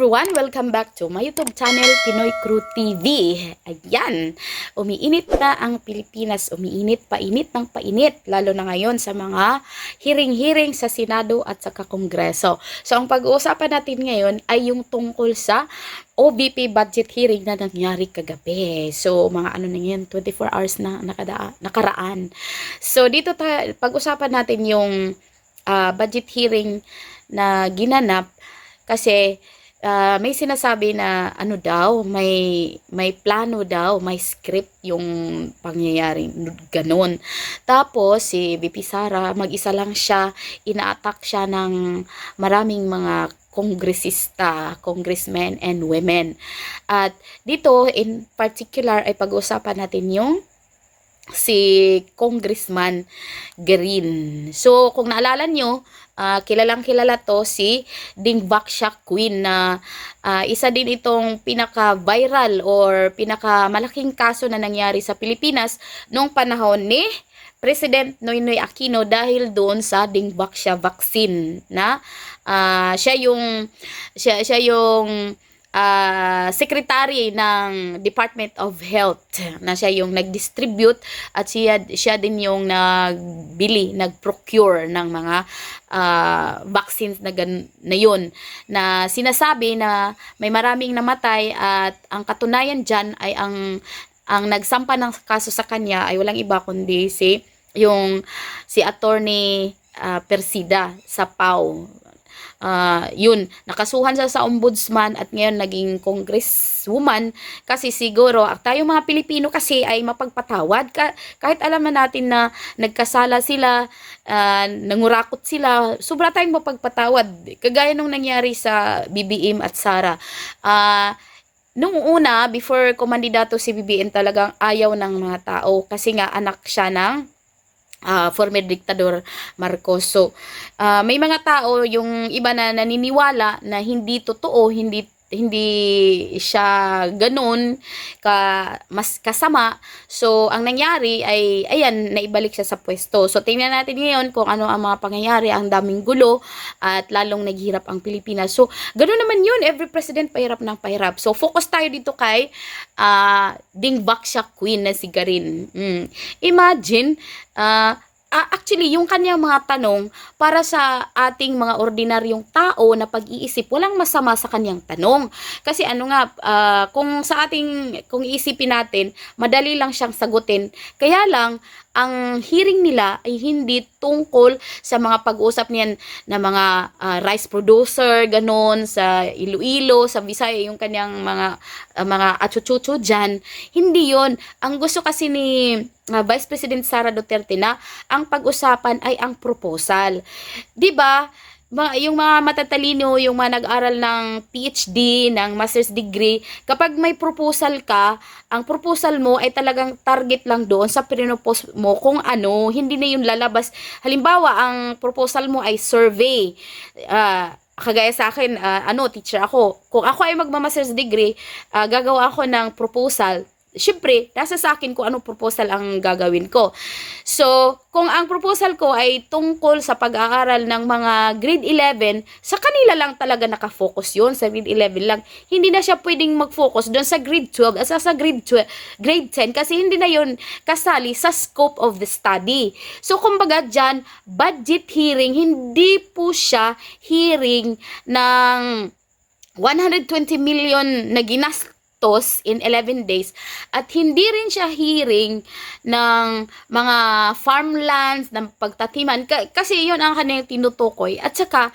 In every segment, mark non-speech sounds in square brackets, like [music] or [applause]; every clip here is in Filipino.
everyone! Welcome back to my YouTube channel, Pinoy Crew TV. Ayan, umiinit na ang Pilipinas, umiinit painit ng painit, lalo na ngayon sa mga hiring-hiring sa Senado at sa Kongreso. So, ang pag-uusapan natin ngayon ay yung tungkol sa OBP budget hearing na nangyari kagabi. So, mga ano na yan, 24 hours na nakada- nakaraan. So, dito pag-usapan natin yung ah, budget hearing na ginanap kasi ah, may sinasabi na ano daw, may may plano daw, may script yung pangyayari ganon. Tapos si VP Sara, mag-isa lang siya, ina-attack siya ng maraming mga kongresista, congressmen and women. At dito in particular ay pag-uusapan natin yung si Congressman Green. So, kung naalala nyo, ah, kilalang kilala to si Ding Bakshak Queen na ah, isa din itong pinaka-viral or pinaka-malaking kaso na nangyari sa Pilipinas noong panahon ni President Noynoy Aquino dahil doon sa Dingbaksya vaccine na ah, siya yung siya, siya yung ah, secretary ng Department of Health na siya yung nag-distribute at siya, siya din yung nagbili, nag-procure ng mga ah, vaccines na, gan, na yun. Na sinasabi na may maraming namatay at ang katunayan dyan ay ang ang nagsampa ng kaso sa kanya ay walang iba kundi si yung si attorney ah, Persida sa PAW Ah, yun, nakasuhan siya sa ombudsman at ngayon naging congresswoman kasi siguro tayo mga Pilipino kasi ay mapagpatawad ka, kahit alam na natin na nagkasala sila, ah, nangurakot sila, sobra tayong mapagpatawad. Kagaya nung nangyari sa BBM at Sara. Ah, nung una, before kumandidato si BBM talagang ayaw ng mga tao kasi nga anak siya ng ah, former diktador Marcos. So, ah, may mga tao, yung iba na naniniwala na hindi totoo, hindi hindi siya ganun ka mas kasama. So, ang nangyari ay ayan, naibalik siya sa pwesto. So, tingnan natin ngayon kung ano ang mga pangyayari, ang daming gulo at lalong naghirap ang Pilipinas. So, ganun naman yun, every president pahirap ng pahirap. So, focus tayo dito kay ah Ding Bakshak Queen na si Garin. Mm. Imagine, ah Ah, actually, yung kanyang mga tanong para sa ating mga ordinaryong tao na pag-iisip, walang masama sa kanyang tanong. Kasi ano nga, ah, kung sa ating, kung iisipin natin, madali lang siyang sagutin. Kaya lang, ang hearing nila ay hindi tungkol sa mga pag-usap niyan na mga ah, rice producer, ganon, sa Iloilo, sa Visaya, yung kanyang mga ah, mga achuchuchu dyan. Hindi yon Ang gusto kasi ni ah, Vice President Sara Duterte na ang pag-usapan ay ang proposal. 'Di ba? Yung mga matatalino, yung mga nag-aral ng PhD, ng master's degree, kapag may proposal ka, ang proposal mo ay talagang target lang doon sa pinopose mo kung ano, hindi na yung lalabas. Halimbawa, ang proposal mo ay survey. Ah, kagaya sa akin, ah, ano, teacher ako. Kung ako ay magma-master's degree, ah, gagawa ako ng proposal syempre, nasa sa akin kung anong proposal ang gagawin ko. So, kung ang proposal ko ay tungkol sa pag-aaral ng mga grade 11, sa kanila lang talaga nakafocus yon sa grade 11 lang. Hindi na siya pwedeng mag-focus doon sa grade 12 at sa grade 12, grade 10 kasi hindi na yon kasali sa scope of the study. So, kumbaga dyan, budget hearing, hindi po siya hearing ng 120 million na ginastos in 11 days. At hindi rin siya hearing ng mga farmlands, ng pagtatiman. Ka- kasi yon ang kanilang tinutukoy. At saka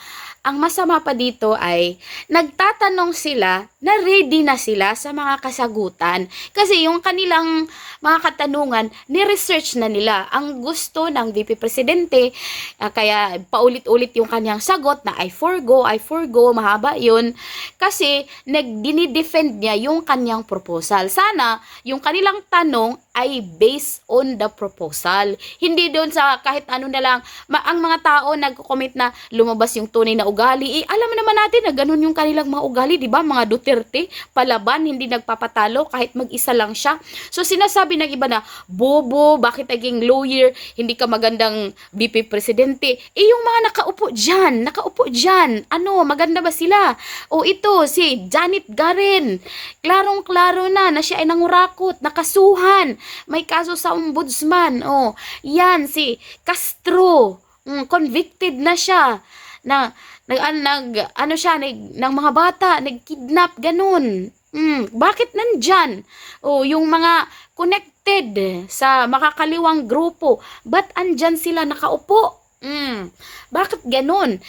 ang masama pa dito ay nagtatanong sila na ready na sila sa mga kasagutan. Kasi yung kanilang mga katanungan, ni-research na nila. Ang gusto ng VP Presidente, ah, kaya paulit-ulit yung kanyang sagot na I forgo, I forgo, mahaba yun. Kasi nagdini-defend niya yung kanyang proposal. Sana yung kanilang tanong ay based on the proposal. Hindi doon sa kahit ano na lang, ma- ang mga tao nagko-comment na lumabas yung tunay na ugali. Eh, alam naman natin na ganun yung kanilang mga ugali, di ba? Mga Duterte, palaban, hindi nagpapatalo kahit mag-isa lang siya. So sinasabi ng iba na, bobo, bakit naging lawyer, hindi ka magandang VP Presidente. Eh yung mga nakaupo dyan, nakaupo dyan, ano, maganda ba sila? O ito, si Janet Garen, klarong-klaro na na siya ay nangurakot, nakasuhan, may kaso sa ombudsman. O, yan, si Castro, mm, convicted na siya. Na nag, an- nag ano siya nag, ng mga bata nagkidnap ganun. Mm, bakit nandyan? O yung mga connected sa makakaliwang grupo ba't andyan sila nakaupo? Mm, bakit ganun?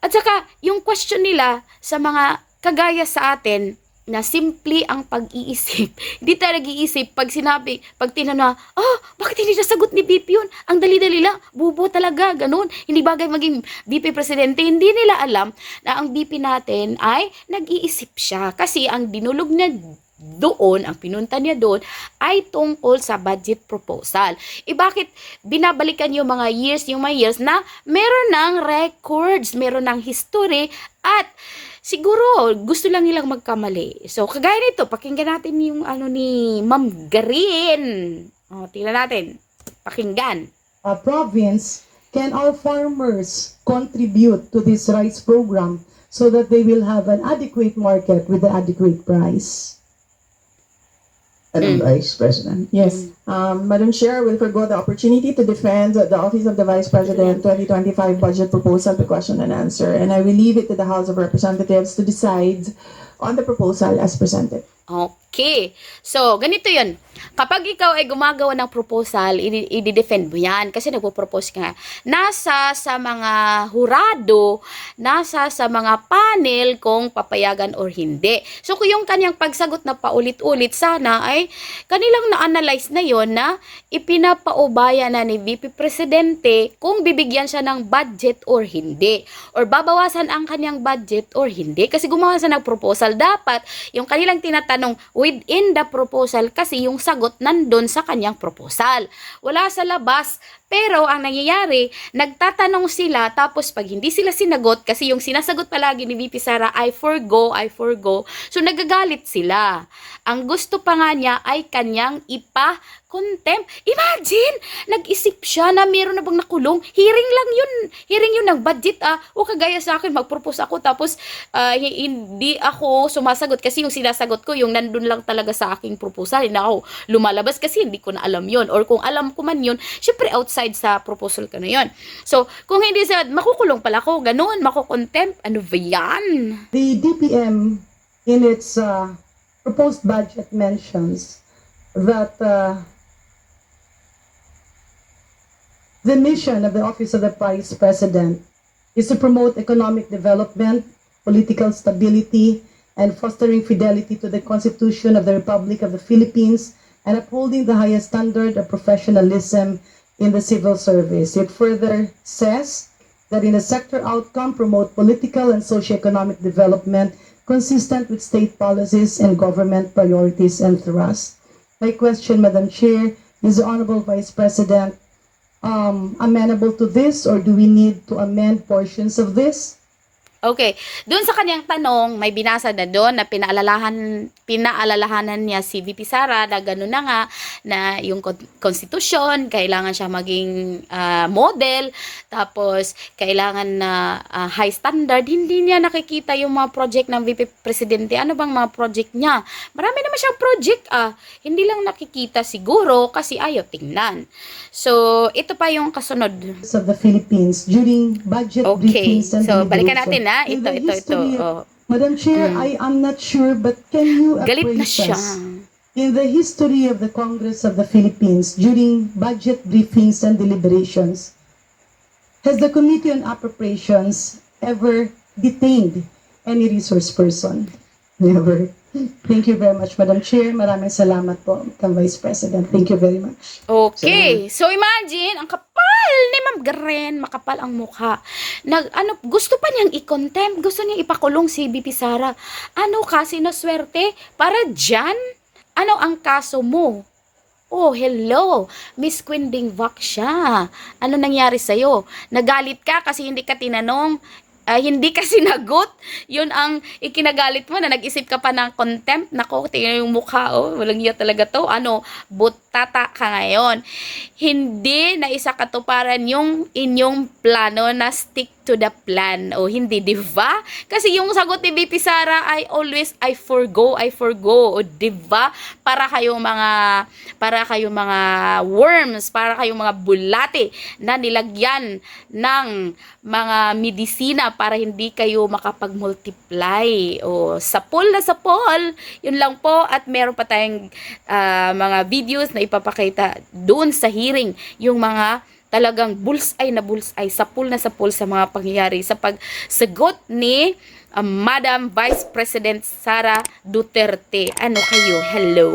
At saka yung question nila sa mga kagaya sa atin na simple ang pag-iisip. [laughs] Hindi tayo nag-iisip pag sinabi, pag tinanong, oh, bakit hindi nasagot ni BP yun? Ang dali-dali lang, bubo talaga, ganun. Hindi bagay maging BP Presidente. Hindi nila alam na ang BP natin ay nag-iisip siya. Kasi ang dinulog niya doon, ang pinunta niya doon, ay tungkol sa budget proposal. E bakit binabalikan yung mga years, yung mga years na meron ng records, meron ng history, at siguro gusto lang nilang magkamali. So, kagaya nito, pakinggan natin yung ano ni Ma'am Garin. O, tingnan natin. Pakinggan. uh, province, can our farmers contribute to this rice program so that they will have an adequate market with the adequate price? Madam Vice President. Yes. Um, Madam Chair, I will forgo the opportunity to defend the Office of the Vice President 2025 budget proposal to question and answer, and I will leave it to the House of Representatives to decide on the proposal as presented. Okay. So, ganito yun. Kapag ikaw ay gumagawa ng proposal, i-defend mo yan kasi nagpo-propose ka. Nasa sa mga hurado, nasa sa mga panel kung papayagan or hindi. So, kung yung kanyang pagsagot na paulit-ulit, sana ay kanilang na-analyze na yon na ipinapaubaya na ni VP Presidente kung bibigyan siya ng budget or hindi. Or babawasan ang kanyang budget or hindi. Kasi gumawa siya ng proposal. Dapat yung kanilang tinatanong within the proposal kasi yung sagot nandun sa kanyang proposal. Wala sa labas. Pero ang nangyayari, nagtatanong sila tapos pag hindi sila sinagot kasi yung sinasagot palagi ni VP Sara I forgo, I forgo. So nagagalit sila. Ang gusto pa nga niya ay kanyang ipa contempt. Imagine, nag-isip siya na meron na bang nakulong. Hearing lang yun. Hearing yun ng budget ah. O kagaya sa akin, mag-propose ako tapos hi- hindi ako sumasagot kasi yung sinasagot ko yung nandun lang talaga sa aking proposal. Hindi ako lumalabas kasi hindi ko na alam yun. Or kung alam ko man yun, syempre outside sa proposal ko na yun. So, kung hindi sa, makukulong pala ako, ganun, makukontempt. Ano ba yan? The DPM, in its uh, proposed budget, mentions that uh, the mission of the Office of the Vice President is to promote economic development, political stability, and fostering fidelity to the Constitution of the Republic of the Philippines and upholding the highest standard of professionalism in the civil service. It further says that in a sector outcome promote political and socioeconomic development consistent with state policies and government priorities and thrusts. My question, Madam Chair, is the Honorable Vice President um, amenable to this or do we need to amend portions of this? Okay. Doon sa kanyang tanong, may binasa na doon na pinaalalahan, pinaalalahanan niya si VP Sara na gano'n na nga na yung kon- konstitusyon, kailangan siya maging ah, model, tapos kailangan na ah, high standard. Hindi niya nakikita yung mga project ng VP Presidente. Ano bang mga project niya? Marami naman siyang project ah. Hindi lang nakikita siguro kasi ayaw tingnan. So, ito pa yung kasunod. of the Philippines during budget Okay. briefings and So, balikan natin ha. In Ito, ito, ito. Oh. Madam Chair, I am not sure, but can you Galit na siya. us in the history of the Congress of the Philippines during budget briefings and deliberations? Has the Committee on Appropriations ever detained any resource person? Never. Thank you very much, Madam Chair. Maraming salamat po, Vice President. Thank you very much. Okay. So imagine, ang kapal ni Ma'am Garen, makapal ang mukha. Nag ano, gusto pa niyang i-contempt, gusto niya ipakulong si BP Sara. Ano ka sinuswerte para diyan? Ano ang kaso mo? Oh, hello. Miss Queen Dingvak siya. Ano nangyari sa'yo? Nagalit ka kasi hindi ka tinanong? Ah, hindi ka sinagot? Yun ang ikinagalit mo na nag-isip ka pa ng contempt. Nako, tingnan yung mukha, oh. Walang iya talaga to. Ano, butata ka ngayon. Hindi na isa katuparan yung inyong plano na stick to the plan. O hindi, di ba? Kasi yung sagot ni BP Sara ay always I forgo, I forgo. O di ba? Para kayong mga para kayong mga worms, para kayong mga bulate na nilagyan ng mga medisina para hindi kayo makapag-multiply. O sa pool na sa pool, yun lang po. At meron pa tayong ah, mga videos na ipapakita doon sa hearing yung mga talagang bullseye na bullseye, sa pool na sa pool sa mga pangyayari sa pagsagot ni ah, Madam Vice President Sara Duterte. Ano kayo? Hello?